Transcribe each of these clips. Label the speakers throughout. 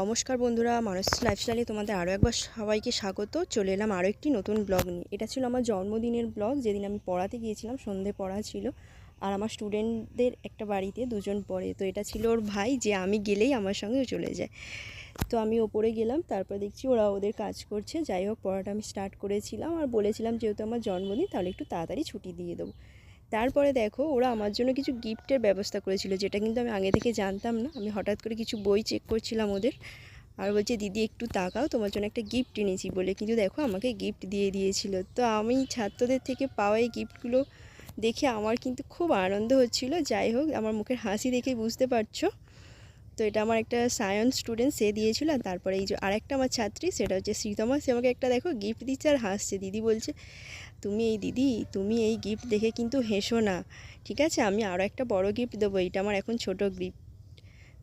Speaker 1: নমস্কার বন্ধুরা মানুষ লাইফস্টাইলে তোমাদের আরও একবার সবাইকে স্বাগত। চলে এলাম আরও একটি নতুন ব্লগ নিয়ে। এটা ছিল আমার জন্মদিনের ব্লগ, যেদিন আমি পড়াতে গিয়েছিলাম, সন্ধে পড়া ছিল। আর আমার স্টুডেন্টদের একটা বাড়িতে দুজন পড়ে, তো এটা ছিল ওর ভাই, যে আমি গেলেই আমার সঙ্গে চলে যায়। তো আমি ওপরে গেলাম, তারপর দেখছি ওরা ওদের কাজ করছে। যাই হোক, পড়াটা আমি স্টার্ট করেছিলাম আর বলেছিলাম যেহেতু আমার জন্মদিন, তাহলে একটু তাড়াতাড়ি ছুটি দিয়ে দেবো। তারপরে দেখো, ওরা আমার জন্য কিছু গিফটের ব্যবস্থা করেছিল, যেটা কিন্তু আমি আগে থেকে জানতাম না। আমি হঠাৎ করে কিছু বই চেক করছিলাম ওদের, আর বলছে, দিদি, একটু তাকাও, তোমার জন্য একটা গিফট এনেছি বলে। কিন্তু দেখো, আমাকে গিফট দিয়ে দিয়েছিল। তো আমি ছাত্রদের থেকে পাওয়া এই গিফটগুলো দেখে আমার কিন্তু খুব আনন্দ হচ্ছিল। যাই হোক, আমার মুখের হাসি দেখে বুঝতে পারছ। তো এটা আমার একটা সায়েন্স স্টুডেন্ট সে দিয়েছিল। আর তারপরে এই যে আরেকটা আমার ছাত্রী, সেটা হচ্ছে শ্রীতমা। সে আমাকে একটা দেখো গিফট দিচ্ছে আর হাসছে। দিদি বলছে, তুমি এই দিদি, তুমি এই গিফট দেখে কিন্তু হেসো না। ঠিক আছে? আমি আরও একটা বড় গিফট দেবো। এটা আমার এখন ছোট গিফট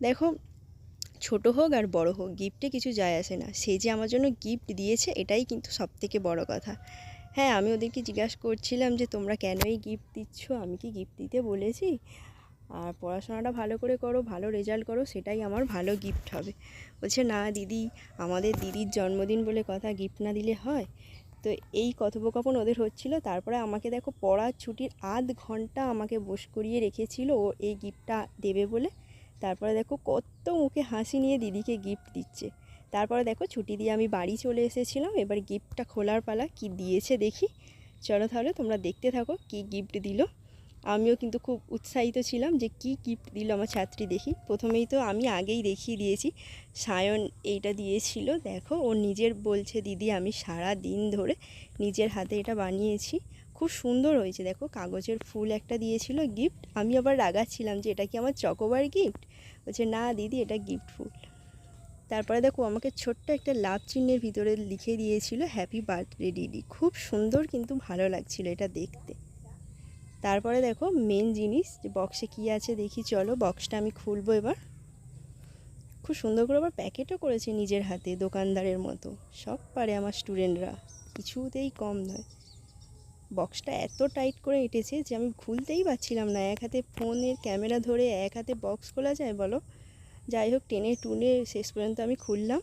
Speaker 1: দেখো, ছোট হোক আর বড় হোক গিফটে কিছু যায় আসে না। সে যে আমার জন্য গিফট দিয়েছে, এটাই কিন্তু সব থেকে বড় কথা। হ্যাঁ আমি ওদেরকে জিজ্ঞাসা করছিলাম যে, তোমরা কেন এই গিফট দিচ্ছ? আমি কি গিফট দিতে বলেছি? আর পড়াশোনাটা ভালো করে করো, ভালো রেজাল্ট করো, সেটাই আমার ভালো গিফট হবে। বলছে, না দিদি, আমাদের দিদির জন্মদিন বলে কথা গিফট না দিলে হয়? তো এই কথোপকথন ওদের হচ্ছিল। তারপরে আমাকে দেখো পড়ার ছুটির আধ ঘণ্টা আমাকে বস করিয়ে রেখেছিল ও এই গিফটটা দেবে বলে। তারপরে দেখো কত মুখে হাসি নিয়ে দিদিকে গিফট দিচ্ছে। তারপরে দেখো ছুটি দিয়ে আমি বাড়ি চলে এসেছিলাম। এবার গিফটটা খোলার পালা কি দিয়েছে দেখি। চলো তাহলে তোমরা দেখতে থাকো কি গিফট দিল। আমিও কিন্তু খুব উৎসাহিত ছিলাম যে কি গিফট দিল আমার ছাত্রী দেখি। প্রথমেই তো আমি আগেই দেখিয়ে দিয়েছি। সায়ন এইটা দিয়েছিল, দেখো, ও নিজের বলছে, দিদি, আমি সারা দিন ধরে নিজের হাতে এটা বানিয়েছি। খুব সুন্দর হয়েছে, দেখো, কাগজের ফুল একটা দিয়েছিল গিফট আমি আবার রাগাচ্ছিলাম যে এটা কি আমার চকোবার গিফট বলছে, না দিদি, এটা গিফট ফুল। তারপরে দেখো, আমাকে ছোট্ট একটা লাভ চিহ্নের ভিতরে লিখে দিয়েছিল হ্যাপি বার্থডে দিদি। খুব সুন্দর কিন্তু ভালো লাগছিল এটা দেখতে। তারপরে দেখো মেন জিনিস যে বক্সে কী আছে দেখি, চলো বক্সটা আমি খুলবো এবার। খুব সুন্দর করে আবার প্যাকেটও করেছে নিজের হাতে, দোকানদারের মতো। সব পারে আমার স্টুডেন্টরা কিছুতেই কম নয়। বক্সটা এত টাইট করে এঁটেছে যে আমি খুলতেই পারছিলাম না। এক হাতে ফোনের ক্যামেরা ধরে এক হাতে বক্স খোলা যায় বলো? যাই হোক, টেনে টুনে শেষ পর্যন্ত আমি খুললাম।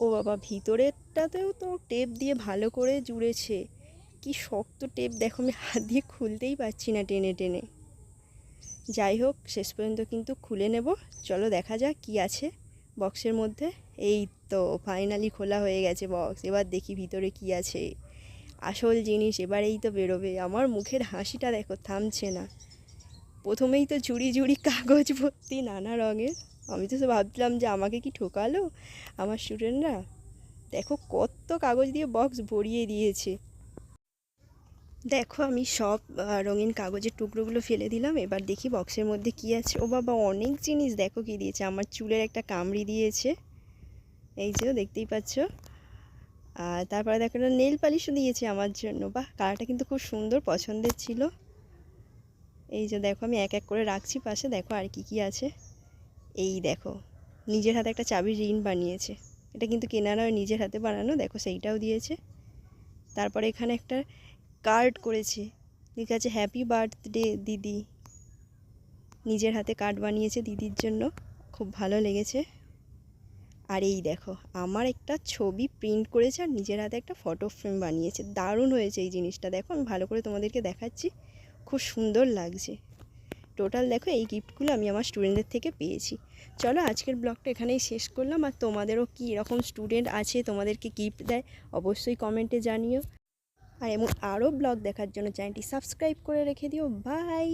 Speaker 1: ও বাবা, ভিতরেরটাতেও তো টেপ দিয়ে ভালো করে জুড়েছে। কি শক্ত টেপ দেখো, আমি হাত দিয়ে খুলতেই পারছি না টেনে টেনে। যাই হোক, শেষ পর্যন্ত কিন্তু খুলে নেব। চলো দেখা যাক কি আছে বক্সের মধ্যে। এই তো ফাইনালি খোলা হয়ে গেছে বক্স। এবার দেখি ভিতরে কি আছে। আসল জিনিস এবার এই তো বেরোবে। আমার মুখের হাসিটা দেখো, থামছে না। প্রথমেই তো ঝুড়ি ঝুড়ি কাগজ ভর্তি নানা রঙের। আমি তো ভাবছিলাম যে আমাকে কি ঠোকালো আমার স্টুডেন্টরা দেখো কত কাগজ দিয়ে বক্স ভরিয়ে দিয়েছে। দেখো, আমি সব রঙিন কাগজের টুকরোগুলো ফেলে দিলাম। এবার দেখি বক্সের মধ্যে কি আছে। ও বাবা, অনেক জিনিস দেখো কি দিয়েছে। আমার চুলের একটা কামড়ি দিয়েছে। এই যে, দেখতেই পাচ্ছ। আর তারপরে দেখো, একটা নেল পালিশও দিয়েছে আমার জন্য। বাহ কালারটা কিন্তু খুব সুন্দর, পছন্দের ছিল। এই যে, দেখো, আমি এক এক করে রাখছি পাশে। দেখো, আর কি কি আছে। এই দেখো, নিজের হাতে একটা চাবির রিন বানিয়েছে। এটা কিন্তু কেনারা নিজের হাতে বানানো। দেখো, সেইটাও দিয়েছে। তারপরে এখানে একটা কার্ড করেছে। লেখা আছে হ্যাপি বার্থডে দিদি। নিজের হাতে কার্ড বানিয়েছে দিদির জন্য। খুব ভালো লেগেছে। আর এই দেখো, আমার একটা ছবি প্রিন্ট করেছে আর নিজের হাতে একটা ফটো ফ্রেম বানিয়েছে। দারুণ হয়েছে এই জিনিসটা। দেখো, আমি ভালো করে তোমাদেরকে দেখাচ্ছি। খুব সুন্দর লাগছে। টোটাল দেখো, এই গিফটগুলো আমি আমার স্টুডেন্টদের থেকে পেয়েছি। চলো, আজকের ব্লগটা এখানেই শেষ করলাম। আর তোমাদেরও কী এরকম স্টুডেন্ট আছে, তোমাদেরকে গিফট দেয়, অবশ্যই কমেন্টে জানিও। আর এমন আরও ব্লগ দেখার জন্য চ্যানেলটি সাবস্ক্রাইব করে রেখে দিও। বাই!